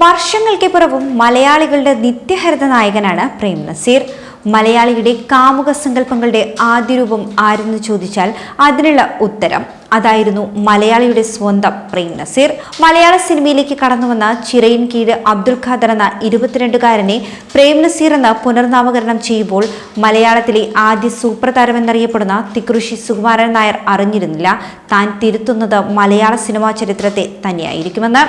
വർഷങ്ങൾക്ക് പുറവും മലയാളികളുടെ നിത്യഹരിത നായകനാണ് പ്രേം നസീർ. മലയാളിയുടെ കാമുക സങ്കല്പങ്ങളുടെ ആദ്യ രൂപം ആരെന്ന് ചോദിച്ചാൽ അതിനുള്ള ഉത്തരം അതായിരുന്നു മലയാളിയുടെ സ്വന്തം പ്രേം നസീർ. മലയാള സിനിമയിലേക്ക് കടന്നു വന്ന ചിറയിൻ കീഴ് അബ്ദുൽ ഖാദർ എന്ന ഇരുപത്തിരണ്ടുകാരനെ പ്രേം നസീർ എന്ന പുനർനാമകരണം ചെയ്യുമ്പോൾ മലയാളത്തിലെ ആദ്യ സൂപ്പർ താരമെന്നറിയപ്പെടുന്ന തിക്കൃഷി സുകുമാരൻ നായർ അറിഞ്ഞിരുന്നില്ല. താൻ തിരുത്തുന്നത് മലയാള സിനിമാ ചരിത്രത്തെ തന്നെയായിരിക്കുമെന്ന്.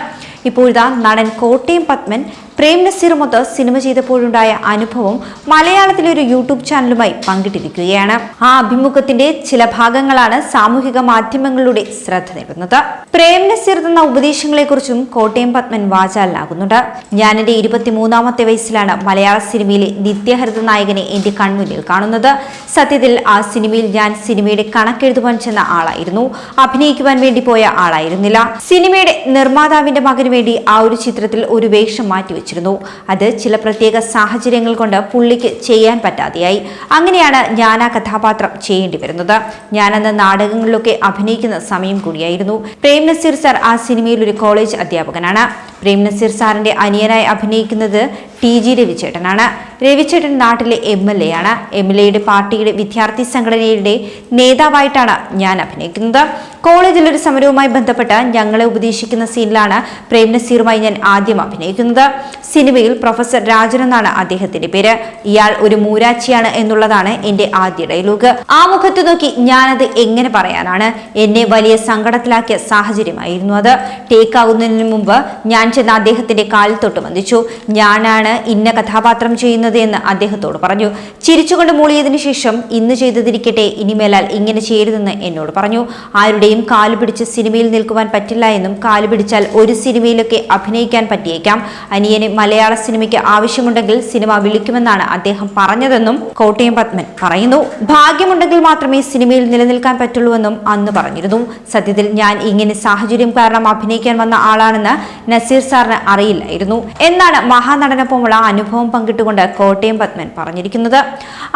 ഇപ്പോഴിതാ നടൻ കോട്ടയം പത്മൻ പ്രേം നസീറുമൊത്ത് സിനിമ ചെയ്തപ്പോഴുണ്ടായ അനുഭവം മലയാളത്തിലെ ഒരു യൂട്യൂബ് ചാനലുമായി പങ്കിട്ടിരിക്കുകയാണ്. ആ അഭിമുഖത്തിന്റെ ചില ഭാഗങ്ങളാണ് സാമൂഹിക മാധ്യമങ്ങളിലൂടെ ശ്രദ്ധ നേടുന്നത്. പ്രേം നസീർ തന്ന ഉപദേശങ്ങളെക്കുറിച്ചും കോട്ടയം പത്മൻ വാചാലനാകുന്നുണ്ട്. ഞാൻ എന്റെ ഇരുപത്തിമൂന്നാമത്തെ വയസ്സിലാണ് മലയാള സിനിമയിലെ നിത്യഹരിത നായകനെ എന്റെ കൺമുന്നിൽ കാണുന്നത്. സത്യത്തിൽ ആ സിനിമയിൽ ഞാൻ സിനിമയുടെ കണക്കെഴുതുവാൻ ചെന്ന ആളായിരുന്നു. അഭിനയിക്കുവാൻ വേണ്ടി പോയ ആളായിരുന്നില്ല. സിനിമയുടെ നിർമ്മാതാവിന്റെ മകന് വേണ്ടി ആ ഒരു ചിത്രത്തിൽ ഒരു വേഷം മാറ്റിവെച്ചിരുന്നു. അത് ചില പ്രത്യേക സാഹചര്യങ്ങൾ കൊണ്ട് പുള്ളിക്ക് ചെയ്യാൻ പറ്റാതെയായി. അങ്ങനെയാണ് ഞാൻ ആ കഥാപാത്രം ചെയ്യേണ്ടി വരുന്നത്. ഞാനന്ന് നാടകങ്ങളിലൊക്കെ അഭിനയിക്കുന്ന സമയം കൂടിയായിരുന്നു. പ്രേം നസീർ സർ ആ സിനിമയിൽ ഒരു കോളേജ് അധ്യാപകനാണ്. പ്രേം നസീർ സാറിന്റെ അനിയനായി അഭിനയിക്കുന്നത് ടി ജി രവിചേട്ടനാണ് രവിചേട്ടൻ നാട്ടിലെ എം എൽ എ ആണ്. എം എൽ എയുടെ പാർട്ടിയുടെ വിദ്യാർത്ഥി സംഘടനയുടെ നേതാവായിട്ടാണ് ഞാൻ അഭിനയിക്കുന്നത്. കോളേജിൽ ഒരു സമരവുമായി ബന്ധപ്പെട്ട് ഞങ്ങളെ ഉപദേശിക്കുന്ന സീനിലാണ് പ്രേം നസീറുമായി ഞാൻ ആദ്യം അഭിനയിക്കുന്നത്. സിനിമയിൽ പ്രൊഫസർ രാജൻ എന്നാണ് അദ്ദേഹത്തിന്റെ പേര്. ഇയാൾ ഒരു മൂരാച്ചിയാണ് എന്നുള്ളതാണ് എന്റെ ആദ്യ ഡയലോഗ്. ആ മുഖത്ത് നോക്കി ഞാനത് എങ്ങനെ പറയാനാണ്? എന്നെ വലിയ സങ്കടത്തിലാക്കിയ സാഹചര്യമായിരുന്നു അത്. ടേക്ക് ആകുന്നതിന് മുമ്പ് ഞാൻ ചെന്ന് അദ്ദേഹത്തിന്റെ കാലിൽ തൊട്ട് വന്ദിച്ചു. ഞാനാണ് ഇന്ന കഥാപാത്രം ചെയ്യുന്നത് എന്ന് അദ്ദേഹത്തോട് പറഞ്ഞു. ചിരിച്ചുകൊണ്ട് മൂളിയതിനു ശേഷം ഇന്ന് ചെയ്തതിരിക്കട്ടെ ഇനിമേലാൽ ഇങ്ങനെ ചെയ്യരുതെന്ന് എന്നോട് പറഞ്ഞു. ആരുടെയും കാൽ പിടിച്ച് സിനിമയിൽ നിൽക്കുവാൻ പറ്റില്ല എന്നും കാൽ പിടിച്ചാൽ ഒരു സിനിമയിലൊക്കെ അഭിനയിക്കാൻ പറ്റിയേക്കാം. അനിയന് മലയാള സിനിമയ്ക്ക് ആവശ്യമുണ്ടെങ്കിൽ സിനിമ വിളിക്കുമെന്നാണ് അദ്ദേഹം പറഞ്ഞതെന്നും കോട്ടയം പത്മൻ പറയുന്നു. ഭാഗ്യമുണ്ടെങ്കിൽ മാത്രമേ സിനിമയിൽ നിലനിൽക്കാൻ പറ്റുള്ളൂവെന്നും അന്ന് പറഞ്ഞിരുന്നു. സത്യത്തിൽ ഞാൻ ഇങ്ങനെ സാഹചര്യം കാരണം അഭിനയിക്കാൻ വന്ന ആളാണെന്ന് നസീർ സാറിന് അറിയില്ലായിരുന്നു. എന്നാണ് മഹാനടനൊപ്പമുള്ള അനുഭവം പങ്കിട്ടുകൊണ്ട് കോട്ടയം പത്മൻ പറഞ്ഞിരിക്കുന്നത്.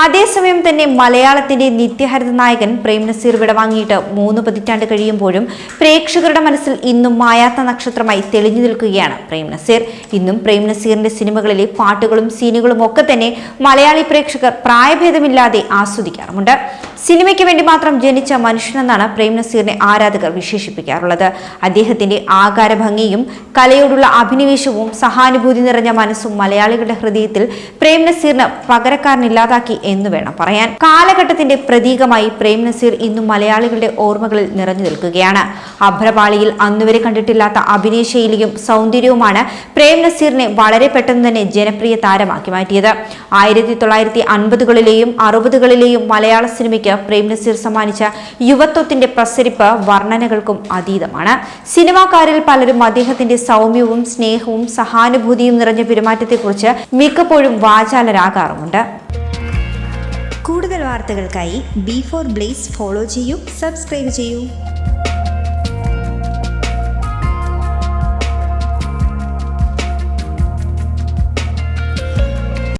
അതേസമയം തന്നെ മലയാളത്തിന്റെ നിത്യഹരിത നായകൻ പ്രേം നസീർ വിടവാങ്ങിയിട്ട് മൂന്ന് പതിറ്റാണ്ട് കഴിയുമ്പോഴും പ്രേക്ഷകരുടെ മനസ്സിൽ ഇന്നും മായാത്ത നക്ഷത്രമായി തെളിഞ്ഞു നിൽക്കുകയാണ് പ്രേം നസീർ. ഇന്നും പ്രേം നസീറിന്റെ സിനിമകളിലെ പാട്ടുകളും സീനുകളും ഒക്കെ തന്നെ മലയാളി പ്രേക്ഷകർ പ്രായഭേദമില്ലാതെ ആസ്വദിക്കാറുമുണ്ട്. സിനിമയ്ക്ക് വേണ്ടി മാത്രം ജനിച്ച മനുഷ്യനെന്നാണ് പ്രേം നസീറിനെ ആരാധകർ വിശേഷിപ്പിക്കാറുള്ളത്. അദ്ദേഹത്തിന്റെ ആകാര ഭംഗിയും കലയോടുള്ള അഭിനിവേശവും സഹാനുഭൂതി നിറഞ്ഞ മനസ്സും മലയാളികളുടെ ഹൃദയത്തിൽ പ്രേം നസീറിന് പകരക്കാരനില്ലാതാക്കി എന്ന് വേണം പറയാൻ. കാലഘട്ടത്തിന്റെ പ്രതീകമായി പ്രേം നസീർ ഇന്നും മലയാളികളുടെ ഓർമ്മകളിൽ നിറഞ്ഞു നിൽക്കുകയാണ്. അഭ്രപാളിയിൽ അന്നുവരെ കണ്ടിട്ടില്ലാത്ത അഭിനയ ശൈലിയും സൗന്ദര്യവുമാണ് പ്രേം നസീറിനെ വളരെ പെട്ടെന്ന് തന്നെ ജനപ്രിയ താരമാക്കി മാറ്റിയത്. ആയിരത്തി തൊള്ളായിരത്തി അൻപതുകളിലെയും അറുപതുകളിലെയും മലയാള സിനിമയ്ക്ക് പ്രേം നസീർ സമ്മാനിച്ച യുവത്വത്തിന്റെ പ്രസരിപ്പ് വർണനകൾക്കും അതീതമാണ്. സിനിമാക്കാരിൽ പലരും അദ്ദേഹത്തിന്റെ സൗമ്യവും സ്നേഹവും സഹാനുഭൂതിയും നിറഞ്ഞ പെരുമാറ്റത്തെക്കുറിച്ച് മിക്കപ്പോഴും വാചാലരാകാറുമുണ്ട്. കൂടുതൽ വാർത്തകൾക്കായി ബി ഫോർ ബ്ലേസ് ഫോളോ ചെയ്യൂ സബ്സ്ക്രൈബ് ചെയ്യൂ.